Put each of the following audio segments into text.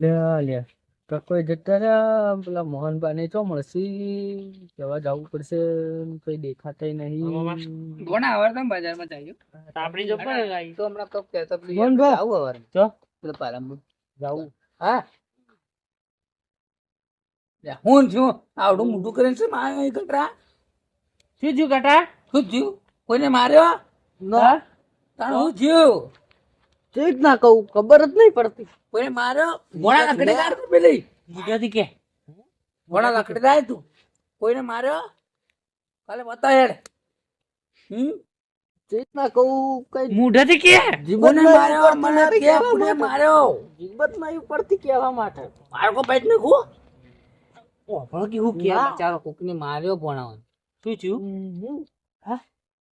લે કોઈ જતા રહ્યા પેલા મોહનબા ને ચો મળશે. જવા જવું પડશે કઈ દેખાતા નહીં. કોના આવડતા ને બજારમાં જઈએ આપણી જો પણ તો હમણાં કપ કહેતા. યાર આવું અવાર ચો. પેલા પાલનપુર. જાવું. હા. હું છું. આવડું મોટું કરીને છે મારે કટરા શું થયું કાટા શું થયું? કોઈને માર્યો? ના તાણ હું થયું? ના કહું ખબર જ નહીં પડતી. પણ માર્યો ઘોડા લકડી કાઢ તું પેલી. ગુજરાતી કે? ઘોડા લકડી તું. કોઈને માર્યો કાલે બતા હેડ. હમ? ના કહું કઈ મૂઢાથી કે? જીવન માર્યો? મને કે કોને માર્યો? જીવત નહીં પડતી કહેવા માટે. મારો કો પેટ ને ખો પણ કે હું કે? ના. બચારો કોકને માર્યો ભણાવન. શું થયું? હા?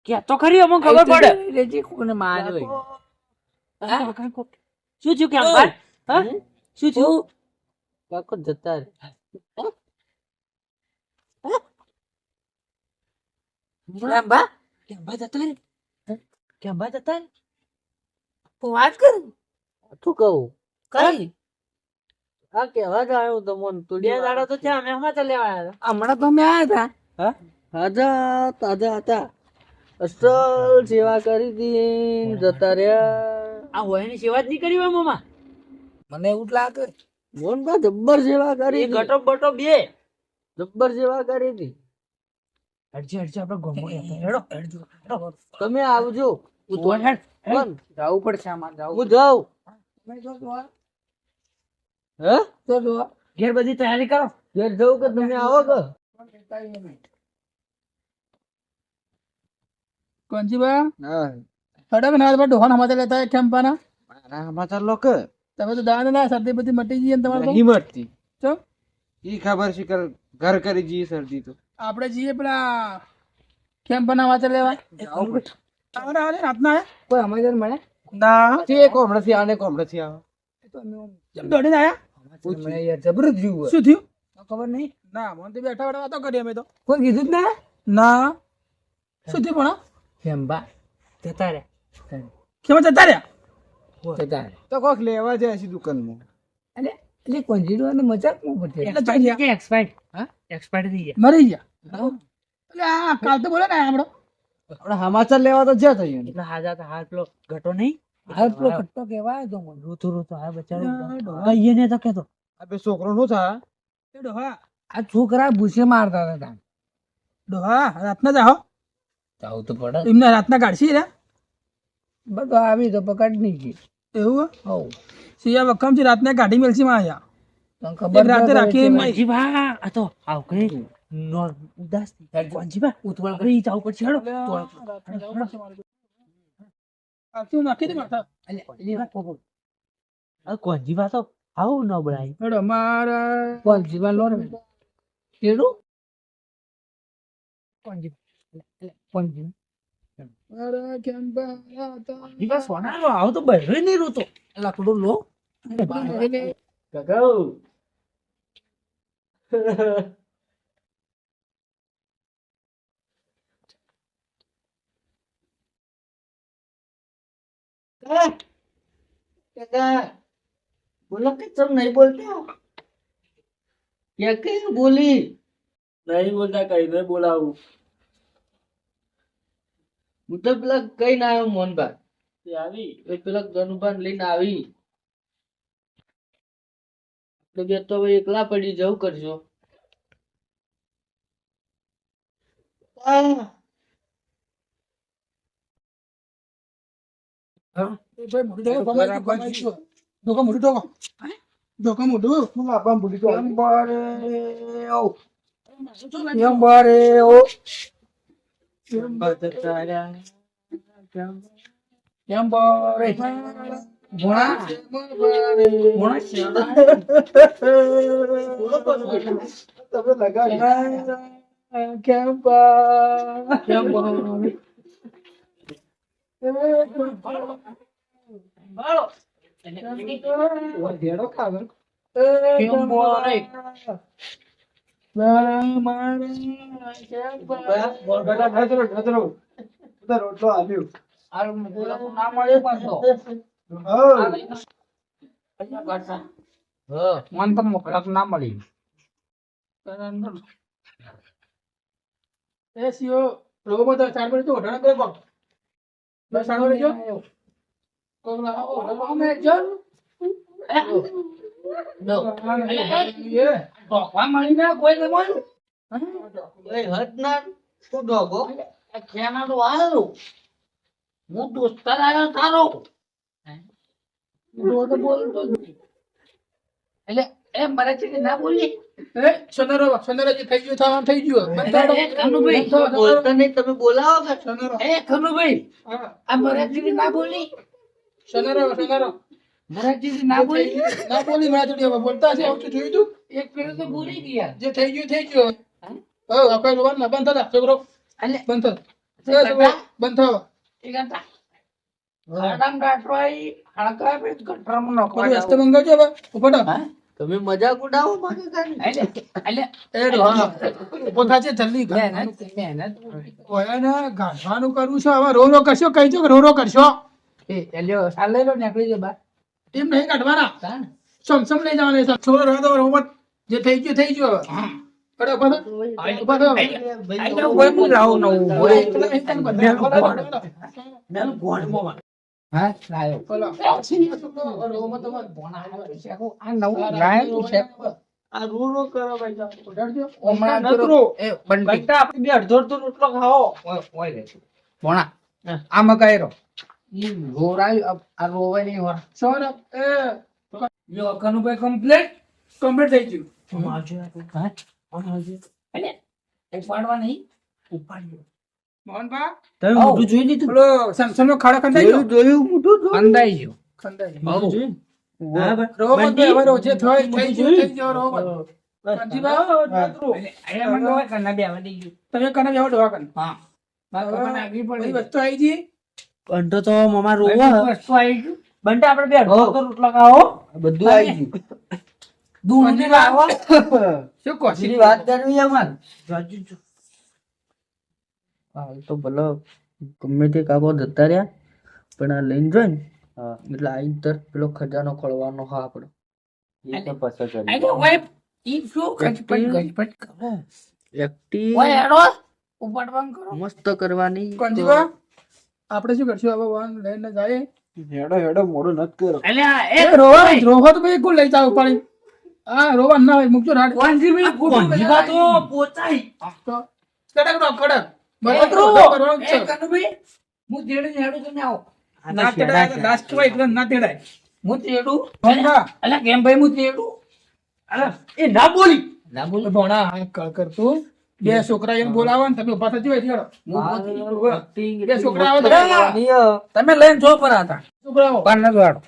કે તો ખરી અમને ખબર પડે. રેજી કોને માર્યો? શું થયું કેમ ભાઈ? શું થયું? કાકો જતા રે કેમ બા કેમ ભાઈ જતા રે ભાઈ જતા રે તું વાત કરું? શું કહું? કઈ? આ કેવા જ આવ્યો તો મન તું દાડા તો ત્યાં અમે હમણાં ચાલ્યા આવ્યા હતા. હમણાં તો અમે આવ્યા હતા? હા? તાજા તાજા હતા. અસલ સેવા કરી દી જતા રહ્યા. આ હોયની સેવા જ નહીં કરી હોય મામા? મને એવું જ લાગે. મોહનબા જબ્બર સેવા કરી ગટો બટો બે. જબ્બર સેવા કરી હતી. હડજી હડજી આપણે ગમો હેડો હેડજો તમે આવજો. હું તો હેડ જાવું પડશે આમાં જાવું હું જાઉં. મેં જો જોવા. હે? તો જોવા. ઘેર બધી તૈયારી કરો. ઘેર જવું કે તમે આવો કે? કોંજીબા હા. સડક ના પર ડોહાન સમાચાર લેતા હોય ખેંપાના મારા સમાચાર લો કે તમે તો દાન ના શરદી બધી મટી ને તમારે નહીં હિંમતથી ચમ? ઈ ખબર છે ઘર કરી જઈએ શરદી તો. આપણે જઈએ પેલા ખેંપાના સમાચાર લેવાય? આવડે આવડે રાતના? કોઈ અમારે મળે? ના. તે કોમડેથી આને કોમડેથી આવે. દોડીને મને યાર જબરું થયું હોય. શું થયું? ખબર નહીં. ના મને તો બેઠા બેઠા વાતો કરી અમે તો. કોઈ કીધું જ ના? ના. શું થયું પણ? કેમ બા જતા રે ખેમા જતા રહ્યા? જતા તો કોક લેવા જાય છે દુકાનમાં. અલે એટલે કોંજીડો અને મજાકમાં પડશે એટલે ચાલી ગયા કે એક્સપાયર્ડ હા? એક્સપાયર્ડ થઈ ગયા. મરી ગયા. એટલે આ કાલ તો બોલે ને આપણો આપણે સમાચાર લેવા તો જ્યાં એટલે હાજા તો હાલ પેલો ઘટો નહીં? હાલ પેલો ખટ્ટો કેવાય તો રોતો રોતો હા બચારો. તો કેતો આ બે છોકરો નું થાય એ ડોહા. આ છોકરા ભૂસે મારતા હતા ડોહા રાતના જાઓ. જવું તો પડે. એમને રાતના કાઢશી રે? બધું આવી તો પકડ નહીં એવું? હવ. સિયા વખમ છે રાતને કાઢી મેલસી માં આયા? તને ખબર રાતે રાખી માજી એમ આ તો આવ કઈ નો ઉદાસ થઈ કોંજીબા ઉતવાળ કરી જાવ પડશે આ આખી નાખી દે માથા? અલે, અલે, પોપો. આ કોંજીબા તો? આવ ન બળાઈ એડો મારા. કોણ જીવન લો ને કેળું કોણ જીવન અલે, અલે, કોણ જીવન મારા ખેંપા હતા. કોંજીબા સોના આવ તો બહેરો નહીં. રોતો લાકડો લો કાકા કાકા બોલો કે તમ નહીં બોલતા? ક્યાં કે બોલી? નહીં બોલતા કઈ નહીં બોલાવું. હું તો પેલા કઈ ના આવ્યો મોહનભાઈ? આવી. પેલા ધનુભાન લઈને આવી. તો બે તો ભાઈ એકલા પડી જવું કરજો. મોઢું મોઢું Jumbo da da da. Jumbo. Jumbo. Right. Buna. Buna. Jumbo. Jumbo. Jumbo. Jumbo. રોટલો આવ્યો આ બોલા ના મળે પણ તો હા અહીંયા કરતા મને તો મોકળાક ના મળી એ સીઓ રોગો તો ચાર મિનિટ તો ઓઢાણા કરે કોણ બસ સાડો રહેજો કોક લાવો અમે જો એ કોઈ ને. બોલ ખેના તો આવ્યો હું દોસ્તાર આવ્યો તારો. તો બોલતો એટલે એ મારે છે કે ના બોલી એ સોનારો સોનારો થઈ ગયું થવાનું થઈ ગયું. બંધ એ કનુભાઈ તમે બોલાવો કે સોનારો એ ખનુભાઈ. આ મરાઠી ના બોલી? સોનારો સોનારો. મરાઠી ના બોલી? ના બોલી મારા જોડે બોલતા છે. આવતું જોયું તું? એક પેલો તો બોલી ગયા. જે થઈ ગયું થઈ ગયું હા? આપણે રોવાનું ના? બંધ થતા છોકરો એટલે બંધ થતા. બંધ થવા. એક હતા આડામ દાટવાઈ હળકા બે ગટરામાં બધું નોખવા રસ્તે મંગાવજો હવે. ઊભો થા. તમે મજાક ઉડાવો માગે એ રોહા જલ્દી. મહેનત મહેનત. ઓય ને ગાંઠવાનું કરું છું. હવે રો રો કરશો? કઈ દો રો રો કરશો? એ એલ્યો સાલ લઈ લો નીકળી જાય બહાર એમ નહીં કાઢવાના. સમસમ લઈ જવાના છોડો રહેવા દો રોબોટ જે થઈ ગયું થઈ ગયું હવે. આ નવું લાયો છે. આ રૂ રો કરો ભાઈ જાઓ. ઉડાડજો. હમણાં નકરો. પેલો- એ બંટી. ઘંટા આપણે બે અડધો અડધો રોટલો ખાઓ. ઓય ઓય રે. ભોણા આ મકાઈ રોરાય આ રોવાય નહીં વર સોર એ જો કનુભાઈ કમ્પ્લીટ કમ્પ્લીટ થઈ ગયું. એટલે ઉપાડવા નહીં? ઉપાડ્યો મોહનભા? તમે મોઢું જોઈ લીધું? પેલો સેમસંગ નો ખાડો ખંડાઈ ગયો? જોયું મોઢું અંદાઈ ગયો. ખંડાઈ ગયો. જોયું? હા ભાઈ. રોમન બંટી. ભાઈ હવે રોજે થઈ થઈ ગયું થઈ ગયો રોમન કંજીભા? અહીંયા મને તો કન્ના બે આવડી ગયું. તમે કને. હા. મારે આગળ પડી. વસ્તુ આવી ગઈ? બંટો તો મમા રોવા વસ્તુ આવી ગયું. બંટા આપણે બે અડધો અડધો રોટલો ખાઓ બધું આવી ગયું. દૂધ ને લાવો શું કહો છો? વાત કરવી અમારે? હાલ તો ભલે ગમે તે કાકો જતા રહ્યા પણ આ લઈને જોઈ ને એટલે આઈ તર પેલો ખજાનો ખોલવાનો હા આપડે. આ તો ગજપટ કરો? હેડો ઉપાડવાનું કરો. મસ્ત કરવાની? આપણે શું કરશું? હવે વાન લઈને જાય હેડો હેડો મોડો નત કરો. એટલે એ એક રોવા રોવા તો ભાઈ કોણ લઈ જાવ પાણી આ રોવા ના હોય મુકજો રાડ. કોણજી ભાઈ ખોટું કોંજીબા તો પોચાઈ. તો કડક નો કડક. બરાબર રો. એ છે. કનુભાઈ હું તેડું ને હેડું આવો. ના તેડાય લાસ્ટ હોય એટલે ના તેડાય. હું તેડું ભંગા અલા કેમ ભાઈ હું તેડું અલા એ ના બોલી. ના બોલ. ભણા કળ કર તું. બે છોકરા એને બોલાવો ને તમે ઊભા થતી હોય બે છોકરા આવો તમે લઈને જો પર હતા. છોકરાઓ. પાન ન જોડો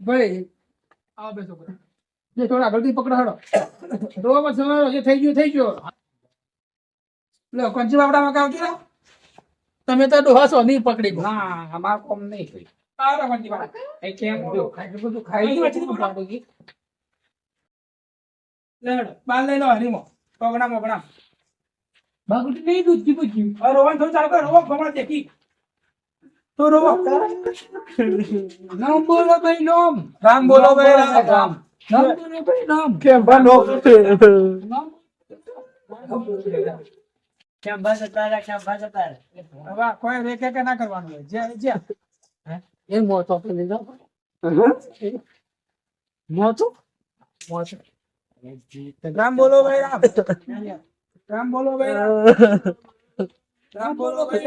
ભાઈ આવો બે છોકરા જે થોડા આગળથી પકડાડો તો સમય જે થઈ ગયું થઈ ગયું. લો કંચી બાપડામાં કામ છો તમે તો ડોહા છો નહીં પકડી ગયો. ના અમાર કોમ નહીં થઈ તારા કંચી બાપડા એ કેમ જો? ખાઈ બધું ખાઈ ગયું લેડો બાર લઈ લો હરીમો. પગડા મોગડા બાગુટ નહીં દૂધ પૂછ્યું હવે રોવાનું થોડું ચાલુ કરો રોવો ગમણા દેખી. તો રોવો. નામ બોલો ભાઈ નામ. રામ બોલો ભાઈ રામ રામ નામ. બોલો ભાઈ નામ. કેમ બનો નામ શ્યામભા જતા રહ્યા, શ્યામભા જતા રહ્યા. હવે કોઈ રેખે કે ના કરવાનું હોય. જે જે એ મોટો તો લીધો મોચો રામ બોલો ભાઈ રામ રામ બોલો ભાઈ રામ બોલો ભાઈ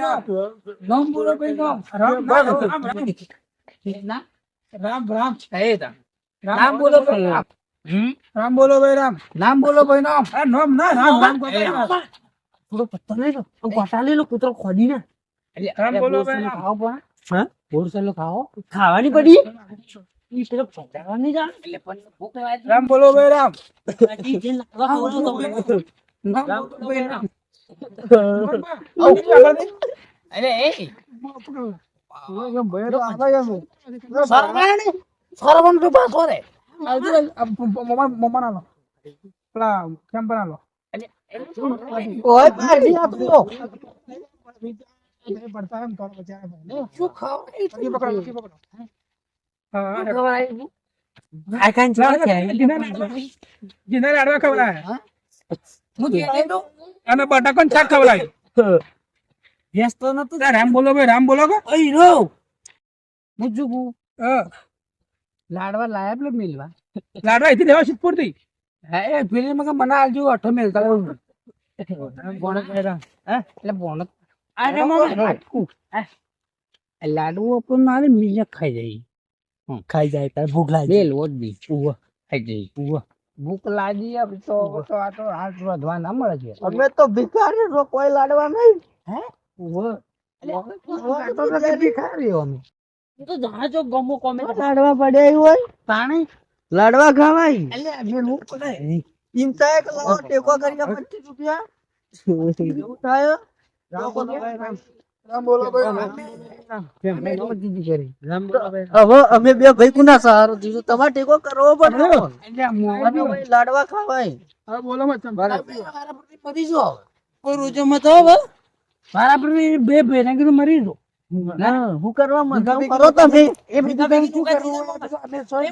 નામ બોલો ભાઈ નામ રામ રામ રામ રામ છે રામ બોલો ભાઈ રામ બોલો ભાઈ રામ નામ બોલો ભાઈ નામ નામ ના રામ રામ. થોડો પત્તો લઈ લો આમ લઈ લો કૂતરો ખોદી ને રામ બોલો ભાઈ ખાઓ પણ હા બોરસલો ખાઓ ખાવાની પડી રામ બોલો ભાઈ રામ હજી જે લાગવા ખાવ છો તમે. નામ બટાકો તો તો મમ્મા મમ્મા ના હા હું. જે. અને શાક ખવડાય વ્યસ્ત નતું તાર રામ બોલો ભાઈ રામ બોલો કે? ઓય રો હું જો હું. લાડવા લાયા પેલો મિલવા. લાડવા અહીંથી લેવા સિદ્ધપુરથી હા એ પેલી મગર મને આલજો અઠો મેલતા બોણ એટલે બોણ અરે મામા લાડુ પણ મારે મીયા ખાઈ જાય. ખાઈ જાય તાર ભૂખ લાગે. બે લોટ ઉવા. ખાઈ જાય. ભૂખ લાગી તો તો આ તો હાથ વધવા ના મળે છે. અમે તો ભિખારી છો કોઈ લાડવા નહીં. કોમે. લાડવા પડ્યા હોય? પાણી? લાડવા ખાવાય. રૂપિયા. હવે અમે બે ભાઈ કુના સહારો દીધો તમારે ટેકો કરવો પડે. લાડવા ખાવાય. બોલો મત મરી જો કોઈ રોજો મત હવે મારા પર બે ભાઈને કીધું મરી જો. હું કરવા મંગાવું કરો તમે. એ બીજા બેન શું કરવું? અમે સોય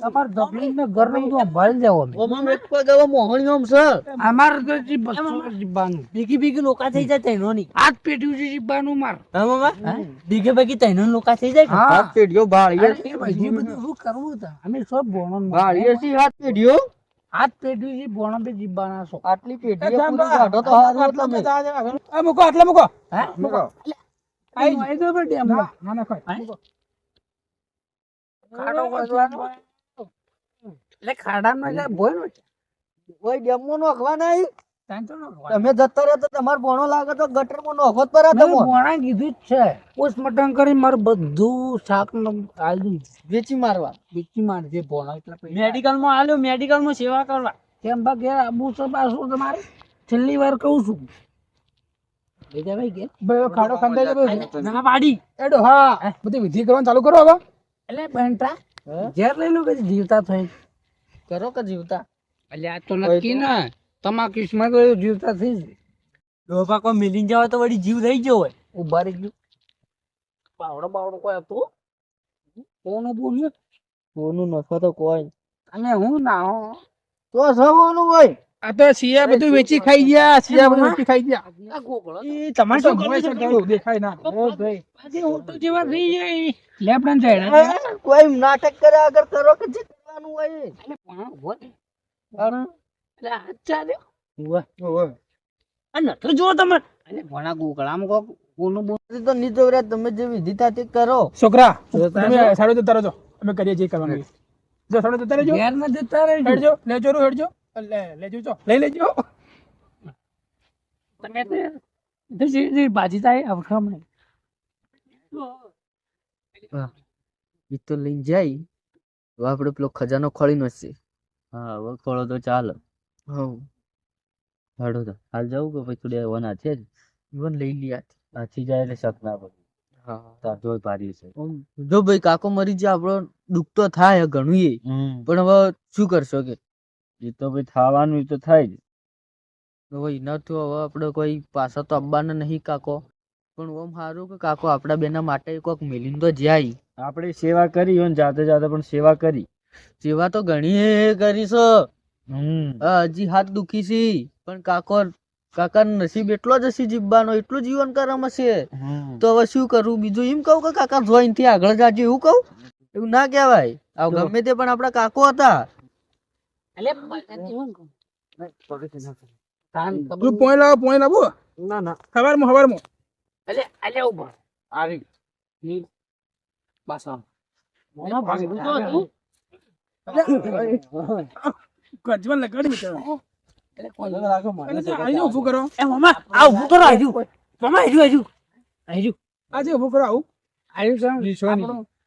તમાર દબલી ને ઘરનું બધું ભરી જાવ અમે. ઓમાં એક પગ હવે મોહણીઓમ છે. અમાર તો જી બસો જીબાનું બીગી બીગી લોકા થઈ જાય તૈનો ની. હાથ પેટ્યું છે જીબાનું માર. હા મામા? બીગે બીગી તૈનો લોકા થઈ જાય હાથ પેઢીઓ ભાળીએ અરે એ બધું શું કરવું અમે સબ બોણો ભાળીએ છીએ હાથ પેઢીઓ? હાથ પેટ્યું છે બોણો બે જીબાના છો. આટલી પેઢી પૂરી કાઢો તો મૂકો આટલા મૂકો. હા? મૂકો. આઈ આઈ ગયો બેટી અમે ના ના ના ખાડો વધવાનો એટલે ખાડામાં એટલે બોલ કોઈ ડેમો નોખવા નહીં? તમે જતા રહો તો તમાર ભણો લાગે તો ગટરમાં નોખો જ પરા તમે બોણા કીધું જ છે પોસ્ટમોર્ટમ કરી મારું બધું શાક નો વેચી મારવા. વેચી માર જે એટલા પૈસા. મેડિકલમાં આલ્યો મેડિકલમાં સેવા કરવા. કેમ ઘેર આબુ છે પાછું તમારે? છેલ્લી વાર કહું છું. ભાઈ ઘેર ભાઈ ખાડો ખંડાઈ જાય ના પાડી એડો હા. બધી વિધિ કરવાનું ચાલુ કરો હવે. એટલે બેન્ટા ઘેર લઈ લો કે જીવતા થઈ કરો કે જીવતા? એટલે આ તો નક્કી ને. તમારા કિસ્મત જીવતા થઈ જ. ડોબા કોઈ મિલીને જાવ તો વળી જીવ થઈ ગયો હોય. ઊભા રહી ગયું. બાવડો બાવડો કોઈ હતો કોનું બોલ્યો કોનું નફો તો કોઈ. અને હું ના હો. તો સવાનું હોય. આ તો સિયા બધું વેચી ખાઈ ગયા સિયા બધું વેચી ખાઈ ગયા. આ ગોગળો ઈ તમારે તો મોય છે તારું, દેખાય ના. આજે ઓટો જેવા થઈ જાય લેફ્ટ સાઈડ કોઈ નાટક કરે અગર કરો કે જે કરવાનું હોય એટલે પણ ઊભો રહે. એટલે હાથ ચાલ્યો ઓવે. અને તો જો તમે. અને ભણા ગોગળામાં કોક કોનું બોલ તો નીચે રહ્યા તમે જે વિધિતા તે કરો. છોકરા તમે સાડો તરો જો અમે કરીએ જે કરવાનું. જો સાડો જતા જો ઘેર ના જતા રહેજો. લેજો રૂ હેડજો. લેજો ચો લઈ લેજો. તમે તો જે જે બાજી થાય આવખામણે ઈ તો લઈને જાય. હવે આપણે પેલો ખજાનો ખોલી નશે હા હવે ખોળો તો ચાલો. હવ. હાડો તો. હાલ જવું કે પછી થોડી વના છે ઇવન ઈવન લઈ લ્યા આથી જાય એટલે શક ના પડે. હા. તાજો ભારી છે. જો ભાઈ કાકો મરી જાય આપણો દુઃખ તો થાય ઘણું એ પણ હવે શું કરશો કે? એ તો ભાઈ થવાનું તો થાય જ. હવે ન તો હવે આપણે કોઈ પાછા તો આવવાના નહીં કાકો. પણ ઓમ સારું કે કાકો આપણા બેના માટે કોક મિલિન તો જાય. આપણે સેવા કરી હોય જાતે જાતે પણ સેવા કરી. સેવા તો ઘણી કરી છો. હજી હાથ દુખી છે. પણ કાકો કાકા નસીબ એટલો જ હશે જીવવાનો એટલું જીવન કરમ હશે. તો હવે શું કરું? બીજું એમ કહું કે કાકા જોઈનથી આગળ જાજો એવું કહું? એવું ના કહેવાય. ગમે તે પણ આપણા કાકો હતા. તાન તું પોઈ લાવો પોઈ લાવો. ના ના. સવારમાં સવારમાં એટલે એટલે ઊભા. આવી ની બસ આમ મોમાં ભાગી તો તું. ગજવાન લગાડી. એટલે કોણ લાગો કરો. એ આ કરો આજુ કરો આવું.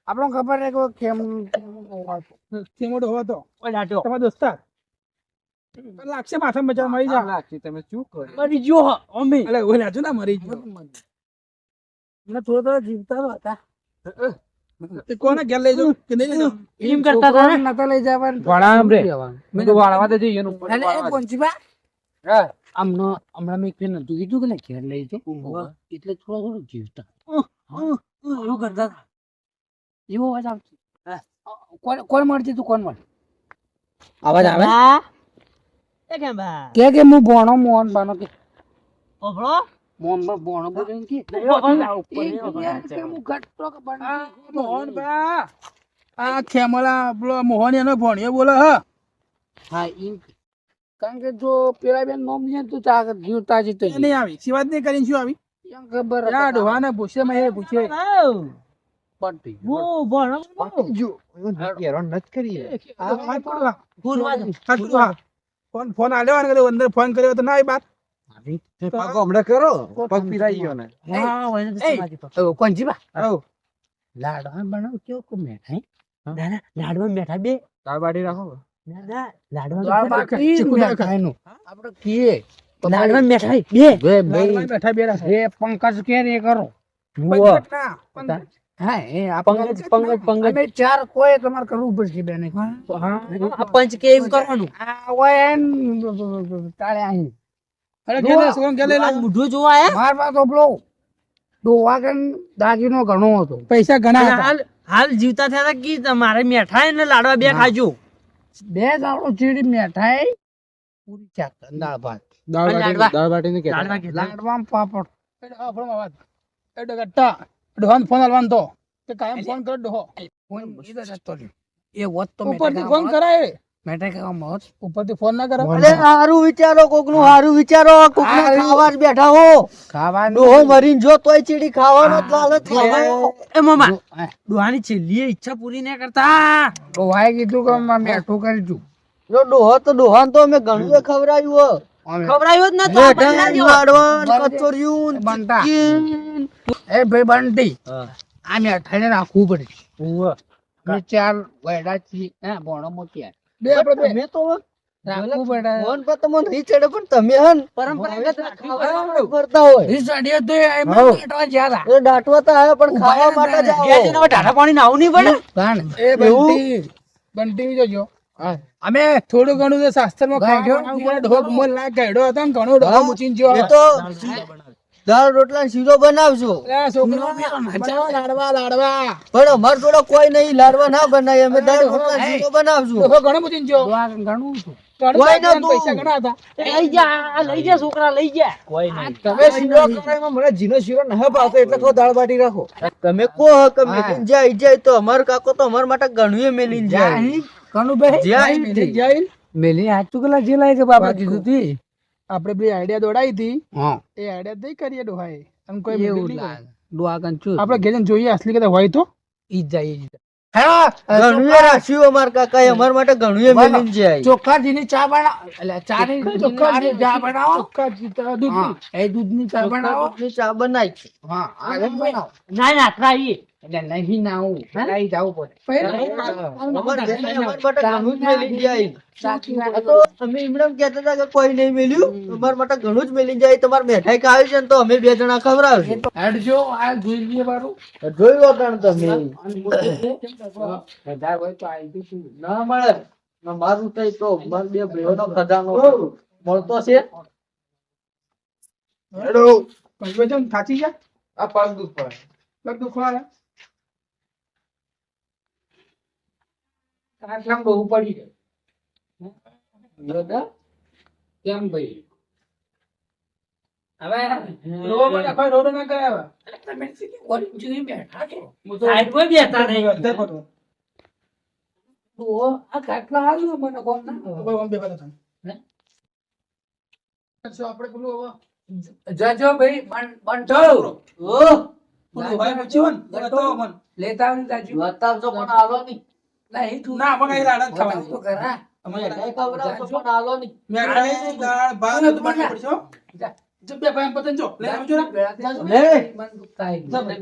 નિશાની. આપણો આપણો ખબર છે કે કેમ તે મોટો હોવા તો. કોઈ દાટ્યો તમારા દોસ્તાર? લાગશે માથા મજા મરી જા. લાગશે તમે શું કરો? મરી જો અમે. એટલે ઓલે લાજો ના મરી જો મને થોડો થોડો જીવતા તો હતા. કોને ઘેર લઈ જાઓ કે નહીં લઈ જાઓ એમ કરતા હતા નતા લઈ જવા રે. મેં તો વાળવા દે જઈએ એનું એટલે એ હા. આમનો હમણાં મેં નતું કીધું કે ઘેર લઈ એટલે થોડો થોડો જીવતા. એવું કરતા હતા. એવો અવાજ આવતો. કોણ કોણ મળતી તું કોણ મળ? અવાજ આવે? એ કેમ બા? કે કે હું ભણો મોહન બાનો કે. ઓભળો? મોહન બા ભણો બોલે કે. મોહન બા. આ ખેમલા બોલો મોહન એનો ભણ્યો બોલે હ. હા ઈ કારણ કે જો પેલા બેન નોમ છે તો તા જીવતા તાજી તો નહીં આવી. શી વાત નહીં કરીને શું આવી? એમ ખબર યાર ડોહાને ભૂસે મેં એ પૂછે. પડતી હું ભણો આ વાત કરો. આ. હાથ કરો આ. ફોન ફોન આલ્યો ને અંદર ફોન કર્યો તો ના આવી બાત. કોણજી બા. આવો. લાડવા બનાવ કેવો કો મેઠાઈ? લાડવા બેઠા બે. બાટી રાખો લાડવા આપણે કીએ. લાડવા બેઠા બે. બે બે. રાખે. એ પંકજ કે રે કરો. પંકજ ના, પંકજ. હા પંકજ પંકજ પંકજ. અમે ચાર કોઈ તમારે કરવું પડશે બેન. આ પંચ કે એમ કરવાનું. આ હોય એન તાળે અહીં અરે ઘેર લે, છોકરાને ઘેર લઈ લે. આ મોઢું જોવા આયા? માર પાસે તો પેલો દાગીનો ઘણો હતો. પૈસા ઘણા હતા. હાલ હાલ જીવતા થયા કે તમારે મેઠાઈ ને લાડવા બે ખાજો. બે દાડો ચીડી મેઠાઈ પૂરી ચાક દાળ ભાત. દાળ બાટી લાડવા. દાળ બાટી ને લાડવા લાડવામાં પાપડ. એ ડગટ્ટા. ડોહાને ફોન આલવાનો તો. તે કાયમ ફોન કર ડોહો. ફોન ઈધર જતો રહ્યો. એ હોત તો ઉપરથી ફોન કરાય. મેઠાઈ મોજ મોત ઉપરથી ફોન ના કરો અરે હારું વિચારો કોકનું હારું વિચારો. કોક ને ખાવા બેઠા હો. ખાવાનું ડોહો મરીન જો તોય ચીડી ખાવાનો જ લાલચ ખાવાનો. એ મામા. ડોહાની છેલ્લી ઈચ્છા પૂરી ના કરતા. ડોહાએ કીધું કે મેં મેઠું કરી છું. જો ડોહો તો ડોહાન તો અમે ઘણું ખવરાયું હો. ખવરાયું જ નતું કચોરિયું બનતા. એ ભાઈ બંટી હા. આ મેઠાઈને રાખવું પડે. અમે ચાર વયડા છીએ. હા ભણો મોટી બે આપણે બે. તો રાખવું પડે. ફોન પર તમને પણ તમે હન પરંપરાગત કરતા હોય. ઈ તો એમાં મેઠવા જ્યાં એ દાટવા તો આવ્યા પણ ખાવા માટે જ પાણી નાવું નહીં પડે? તાણ. એ બંટી. બંટી જોજો. અમે થોડું ઘણું તો શાસ્ત્રમાં ખાઈ ગયો બનાવવું મોલ ના ગાયડો હતો ને ઘણો ઢોક. મૂચીને. તો દાળ રોટલા શીરો બનાવજો. લાડવા લાડવા. પણ અમાર જોડે કોઈ નહીં લાડવા ના બનાય અમે દાળ રોટલા શીરો બનાવજો. ઘણો આ ઘણું હતું. ઘણું કોઈ પૈસા પૈસા ઘણા હતા લઈ જા લઈ જા છોકરા લઈ જા. કોઈ તમે શીરો કરાઈમાં મને જીનો શીરો ના ભાવતો એટલે કહો દાળ બાટી રાખો. તમે કો કે મેલીન જાય જાય તો અમાર કાકો તો અમાર માટે ઘણું મેલીન જાય ઘણું ભાઈ જાય મેલી જાય. મેલી હાચું કલા જે લાગે બાપા કીધું તી? આપણે બે આઈડિયા દોડાઈ હતી એ આઈડિયા દઈ કરીએ ડોહાએ. અને કોઈ એવું લાગે. ડોઆગન ચૂ આપણે ઘેર જોઈએ અસલી કદાચ હોય તો? ઈ જ જાય ઈ જાય. ઘણું રાખ્યું અમાર કાકા અમાર માટે ઘણું જાય. ચોખ્ખાજીની ચા બનાવો એટલે ચા ની ચા બનાવો. દૂધ હા, એ દૂધની ચા બનાવો. ચા બનાવી હા ના ના ટ્રાઈ એટલે નહીં નાવું નહીં જવું પડે. અમાર ઘરે અમાર માટે ઘણું જ મેલીન જાય સાચી આ વાત તો અમે એમનેમ કહેતા હતા કે કોઈ નહીં મેલ્યું. અમાર માટે ઘણું જ મેલીન જાય તમારે મેઠાઈ ખાવી છે તો અમે બે જણા ખવડાવશું. હેડજો આ જોઈ લઈએ બારું. જોઈ લો તાણ તમે. વધારે હોય તો આવી ના મળે. મારું કઈ તો. માર બે ભાઈઓનો ખજાનો મળતો છે. હેડો. પંકજ થાચી ગયા? આ પગ દુખવા આટલામાં બહુ પડી જાય કેમ ભાઈ? હવે રોવો પણ કોઈ ના કરે તમે કોલેજ જોઈ બેઠા છો સાઈડ પર બેઠા નહીં. અડધે ખોટો. તો આ ખાટલા હાલ્યો મને કોણ ના કોઈ આમ બે બાજુ થાય. આપણે પેલું હવે. જજો ભાઈ બંટો ઓ ભાઈ પૂછ્યું ને. બતાવો મને. લેતા આવી જાજો. બતાવજો તું. ના અમે કઈ લાડવા તો ખાવાની દાળ ભાત પડશે હો. ભાઈ જો આવજો લે. મન.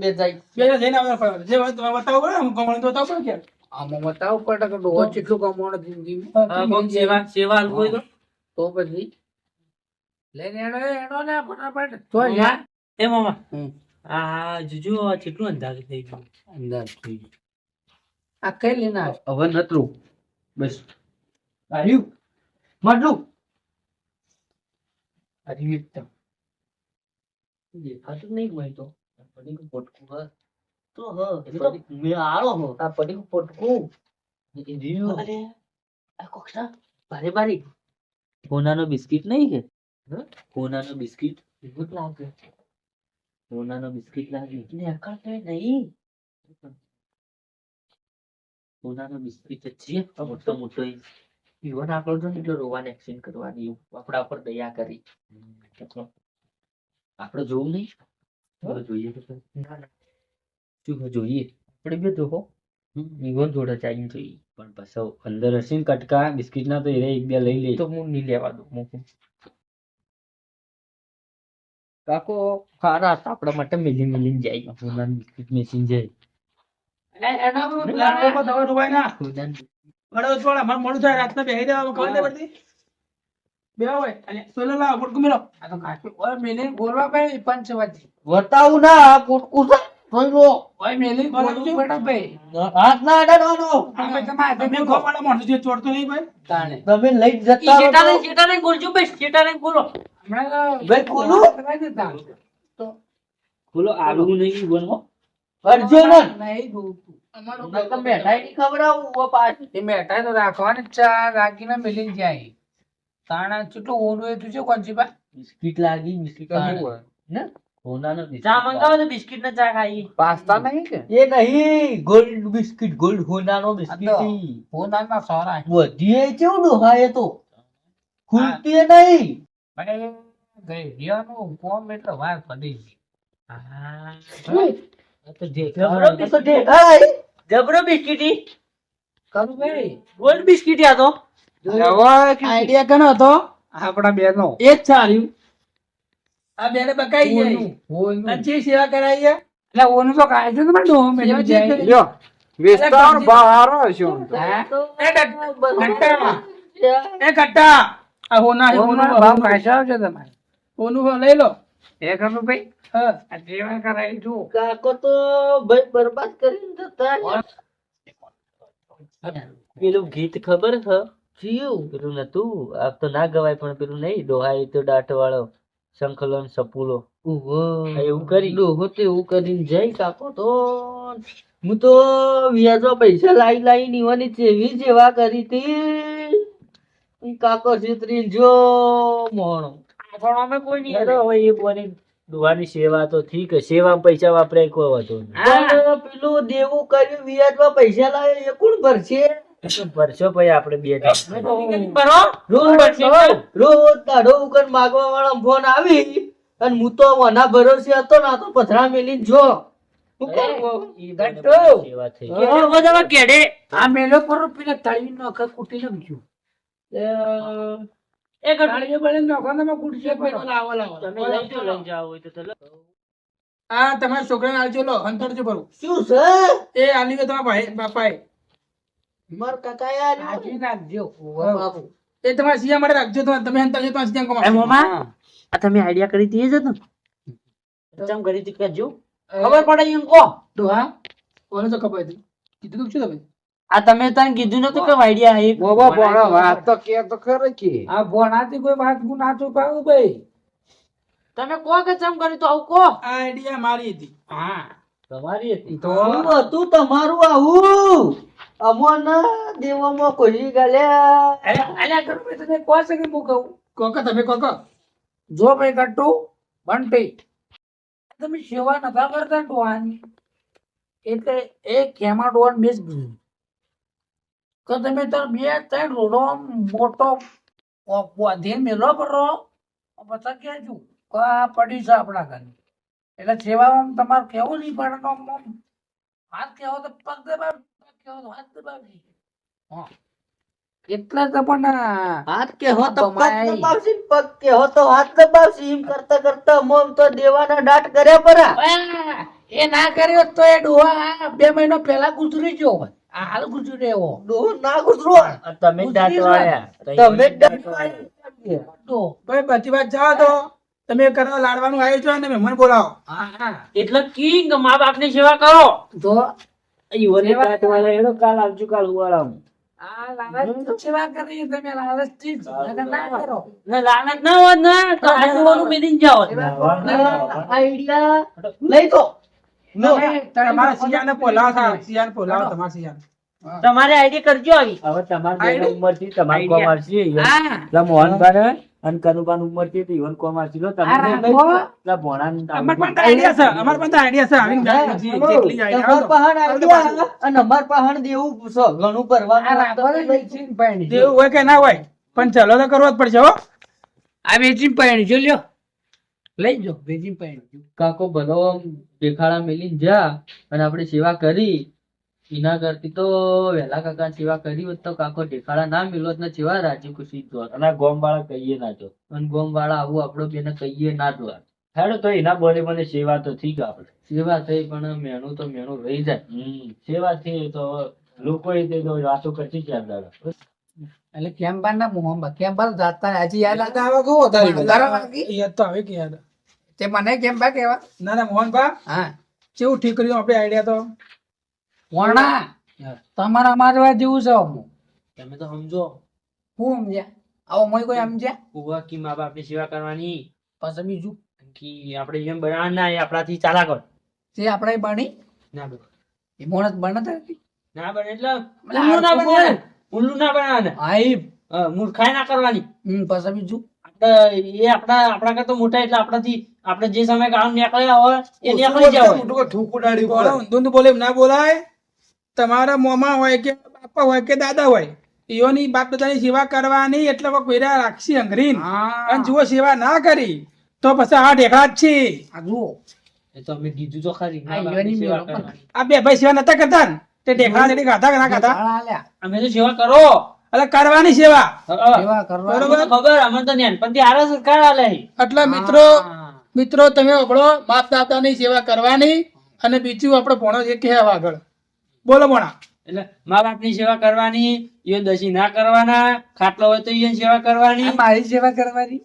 બે જાય. બે જઈને. જે બતાવો પડે હું ગમણ તો બતાવો કે આમાં બતાવું પડે કે ડોહો કેટલું કમાણો જિંદગીમાં. સેવા સેવા હોય તો. તો પછી? લઈને એનો એનો ને ફટાફટ. તો જા. એ મામા. આ જોજો અંધારું કેટલું થઈ ગયું. અંદર થઈ ગયું. આ કઈ લઈને હવે નતરું. બસ. આવ્યું માટલું. હરી એકદમ દેખાતું નહીં હોય તો. પડી પોટકું હા. તો હ મેં આરો હો. આ પડી પોટકું. અરે આ કોક્ષા બારે બારી કોનાનો બિસ્કિટ નહીં કે? કોનાનો બિસ્કિટ? એવું જ લાગે કોનાનો બિસ્કિટ લાગે? નીકળતો નહીં. સોનાનો બિસ્કિટ છે. મોટો મોટો ઈ. ઈવન આપણો ને એટલો રોવાને એક્શન કરવાની આપણા પર દયા કરી. આપણે જોવું નહીં? જોઈએ તો. શું જોઈએ? આપણે બે જોહો નિગોન જોડે ચાલી જોઈએ. પણ પાછો અંદર હશે ને કટકા બિસ્કિટ ના તો એ એક બે લઈ લે. તો હું નહીં લેવા દઉં મૂકું કાકો ખારા આપણા માટે મિલી મિલી જાય. સોનાનું બિસ્કિટ મેચીને જાય. લાડવામાં ના ભાઈ કુટકુટ જોઈ લો. ઓય મેલી બોલવું પડે ભાઈ. હાથ ના અડાડવાનો. અમે તમારે તમે ભાઈ. લઈ જતા રહો. તો- હમણાં ભાઈ ખોલું? કરાઈ આલુ નહીં બનવો ને તો રાખવાની ચા રાખીને મેલી જાય. તાણા કેટલું ઓનું એ છે કોણ બિસ્કિટ લાગી બિસ્કિટ ચા લાગી. બિસ્કિટ તાણે. ને સોનાનો બિસ્કિટ પાસ્તા નહીં કે? એ નહીં ગોલ્ડ બિસ્કિટ ગોલ્ડ સોનાનો બિસ્કિટ તો. પોતાના સારા વધીએ કેવું ડોહાએ તો? ખુલતી નહીં. ભાઈ ગઈડિયાનું કોમ એટલે વાત પડી ગઈ. આ તો દેખાય. જબરો બિસ્કીટી કરું ભાઈ ગોલ્ડ બિસ્કીટી હતો આઈડિયા કનો હતો. આપણા બેનો. એ જ સારું. આ બેને બકાઈ જાય. જે સેવા કરાઈ છે? એટલે ઓનું તો કાઢ્યું તો મારે ડોહો મેલી જે જાય. વિસ્તાર બહાર હશે? એ કટ- કટ્ટા એ કટ્ટા આ હોના હોનું ભાવ. કાઢ્યો છે તમારે. હોનું લઈ લો. એ કરું ભાઈ હા જેવા કરાવી જો કાકો તો ભાઈ બરબાદ કરીને જતા પેલું ગીત ખબર છે જીવ. પેલું નતું. આ તો ના ગવાય પણ પેલું નહીં. ડોહાઈ તો દાંત વાળો શંખલો સપુલો. ઉવ્વ. એવું કરી? ડોહો તો એવું કરીને જઈ કાકો તો. હું તો વ્યાજો પૈસા લાઈ લાઈ નીવાની જેવી જેવા કરી તી કાકો છેતરી જો મોણો. પણ કોઈ નહીં અરે હવે એ બોની ડોહાની સેવા તો ઠીક સેવા પૈસા વાપરાય કોઈ વાતો નહીં. પેલું દેવું કર્યું વ્યાજમાં પૈસા લાવે એ કોણ ભરશે? ભરશો ભાઈ આપણે બે રોજ દાડો ઉકર માગવા વાળા ફોન આવી અને હું તો આના ભરોસે હતો ને તો પથરા મેલી જો. હા. આ મેલો પર પેલા તળી નો અખર કુટી નાખ્યું એ નોખો લાવો લાવો તમે લઈ જાઓ લઈ જાઓ હોય તો તો આ તમારા છોકરાને આલજો લો અંતરજો ભરું. શું છે? એ આલી તમારા ભાઈ બાપાએ. માર કાકાએ આલ્યું. નાખજો બાપુ. એ તમારા સિયા માટે રાખજો તમે તમે અંતરજો તમારા સિયા એ મોમા આ તમે આઈડિયા કરી હતી એ જ ચમ કરી હતી કરજો ખબર પડે એમ કો. ડોહા કોને તો ખબર હતી? કીધું તું શું તમે? આ તમે તને કીધું નતું કે આઈડિયા હે? બોબા બોણો વાત તો કે તો ખરે કે. આ ભોણાથી કોઈ વાત ગુ ના ચૂકાવું ભાઈ. તમે કો કે ચમ કરી તો? આવું કો. આ આઈડિયા મારી હતી. હા તમારી હતી. તો હતું તમારું આવું. અમોન દેવામાં કોઈ ગાલ્યા. અરે અલ્યા કરું મેં તને કો છે કે હું કહું? કોકા તમે કોકા જો ભાઈ કટ્ટુ બંટી તમે સેવા નતા કરતા ડોવાની એટલે એ કેમાં ડોહાને બેસ દીધું કે તમે તો બે ત્રણ રોડો મોટો વધીને મેલો કરો પછી કહેજો કે આ પડી છે આપણા ઘરે એટલે સેવામાં તમારે કેવું નહીં પડે તો આમ હાથ કહેવો તો પગ દબાવી કેવો તો હાથ દબાવી. હા. એટલે તો પણ હાથ કે હો તો પગ દબાવશે પગ કે હો તો હાથ દબાવશે. એમ કરતા કરતા મોમ તો દેવાના દાટ કર્યા પરા. એ ના કર્યો તો એ ડોહા બે મહિનો પહેલા ગુજરી ગયો હોત. આ હાલ ગુજરી એવો. ડોહો ના ગુજરો તમે જ તમે જ તો ભાઈ બધી વાત જાઓ તો તમે કરવા લાડવાનું આવ્યો છો અને મહેમાન બોલાવો. હા, હા. એટલે કિંગ મા બાપની સેવા કરો. તો ઈવોને દાંત વાળા એનો કાલ આવજો કાલ આ લાલચ સેવા કરી તમે લાલચથી જ. ના કરો. ને લાલચ ના હોત ને તો આજુબાજુ મેલીને જાઓ. આઈડિયા લઈ તો. તમારા નાખો સિયાને તો બોલાવો થા સિયાને બોલાવો તમારા સિયાને. તમારે આઈડી કરજો આવી. હવે તમારી બેન ઉંમરથી તમારે કોમ આવશે પેલા મોહનભાઈ અને કનુબાન ઉંમરથી ઈવન કોમ આવશે. લો તમને પેલા ભોણા અમાર પણ આઈડિયા છે અમાર પણ આઈડિયા છે આવીને નથી, જેટલી idea હોય. દેવું હોય કે ના હોય પણ ચલો તો કરવો જ પડશે હો. આ વેચી પાણી જો લ્યો. લઈ જો ભેજી પાણી કાકો ભલો આમ દેખાડા મેલી જા અને આપણે સેવા કરી એના કરતી તો વેલા કાકા સેવા કરી હોત તો કાકો દેખાડા ના મેલો ને સેવા રાજી ખુશી જો અને ગોમ વાળા કહીએ ના જો અને ગોમ વાળા આવું આપડો બેને કહીએ ના જો હેડો તો એના બોલે મને સેવા તો થઈ ગયો આપણે. સેવા થઈ પણ મેણું તો મેણું રહી જાય. સેવા થઈ તો લોકો એ તે વાતો કરતી જ યાદ આવે. એટલે કેમ બાર ના મોહમ્મદ? કેમ જાતા? હજી યાદ યાદ આવે કહું વધારે વધારે? યાદ તો આવે કે યાદ તે મને કેમ બા કેવા ના ના મોહનભા હા. કેવું ઠીક કર્યું આપણે આઈડિયા તો? વર્ણા તમારા મારવા જેવું છે અમુક. તમે તો સમજો. હું સમજ્યા? આવો મોય કોઈ સમજ્યા? ઊભા કી મા બાપની સેવા કરવાની. પછી બીજું? કે આપણે જેમ બનાવ ના એ આપણાથી ચાલા કર તે આપણે બની? ના બને. એ મોણસ બનતા ના બને એટલે ઉલ્લુ ના બને. ઉલ્લુ ના બનાવવાના. આઈ મૂર્ખાઈ ના કરવાની. હમ પછી બીજું? આપણે એ આપણા આપણા કરતા મોટા એટલે આપણાથી આપણે જે સમય કામ નીકળ્યા હોય એ નીકળી જાય બોલો ઊંધું ઊંધું બોલે ના બોલાય. તમારા મોમાં હોય કે બાપા હોય કે દાદા હોય એઓની બાપ દાદાની સેવા કરવાની એટલે કોઈ કોઈરા રાખશી અંગરીન. અને જુઓ સેવા ના કરી તો પછી આ ઢેકડા જ છે. આ જુઓ. એ તો અમે કીધું તો ખરી બે ભાઈ સેવા નતા કરતા તે ઢેકડા ખાતા ના અમે તો સેવા કરો. એટલે કરવાની સેવા. હા, સેવા ખબર અમને તો નાનપણથી હારે સરકાર આલે એટલે મિત્રો મિત્રો તમે આપણો બાપ દાદાની સેવા કરવાની અને બીજું આપણો ભણો છે કે આગળ. બોલો ભણા. એટલે મા બાપની સેવા કરવાની ઈવન દસી ના કરવાના ખાટલો હોય તો ઈવન સેવા કરવાની. મારી સેવા કરવાની?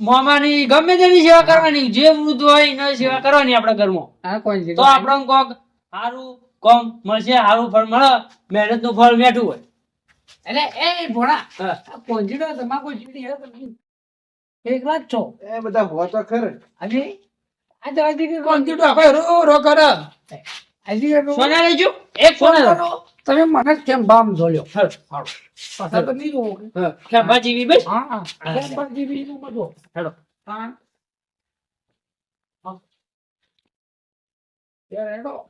મોમાની ગમે તેની સેવા કરવાની. જે વૃદ્ધ હોય એની સેવા કરવાની આપણા ઘરમાં. આ કોણ છે? તો આપણો કોક સારું કોમ મળશે સારું ફળ મળે મહેનતનું ફળ મેઠું હોય. એટલે એ ભોળા કોંજીડો તમાકુ ચીડી હે તમે. એકલા જ છો એ બધા હો તો ખરે. અને આ જવા દે કે આપણે રો રો કરે. હજી સોના લેજો. એક સોના તમે મને કેમ બામ જોયો પાછા તો નહીં જોવો કે? હા, બસ હા હા. જીવી નું બધું. હેડો. હા. હેડો.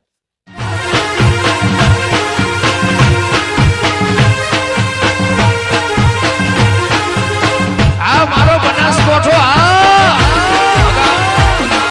મારો બનાસકોઠો આ